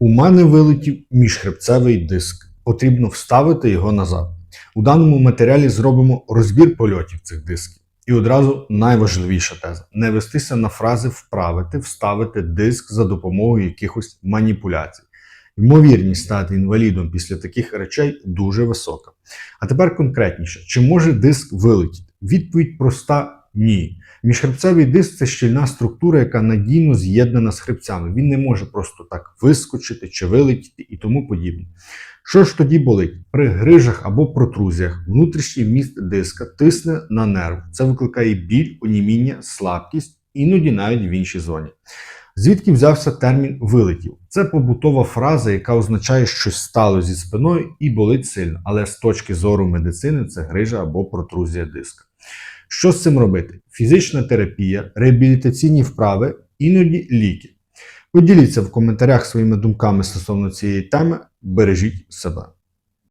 У мене вилетів міжхребцевий диск. Потрібно вставити його назад. У даному матеріалі зробимо розбір польотів цих дисків. І одразу найважливіша теза: не вестися на фрази вправити, вставити диск за допомогою якихось маніпуляцій. Ймовірність стати інвалідом після таких речей дуже висока. А тепер конкретніше: чи може диск вилетіти? Відповідь проста ні. Міжхребцевий диск це щільна структура, яка надійно з'єднана з хребцями. Він не може просто так вискочити чи вилетіти і тому подібне. Що ж тоді болить? При грижах або протрузіях внутрішній вміст диска тисне на нерв. Це викликає біль, оніміння, слабкість, іноді навіть в іншій зоні. Звідки взявся термін вилетів? Це побутова фраза, яка означає, що щось стало зі спиною і болить сильно, але з точки зору медицини це грижа або протрузія диска. Що з цим робити? Фізична терапія, реабілітаційні вправи, іноді ліки. Поділіться в коментарях своїми думками стосовно цієї теми. Бережіть себе.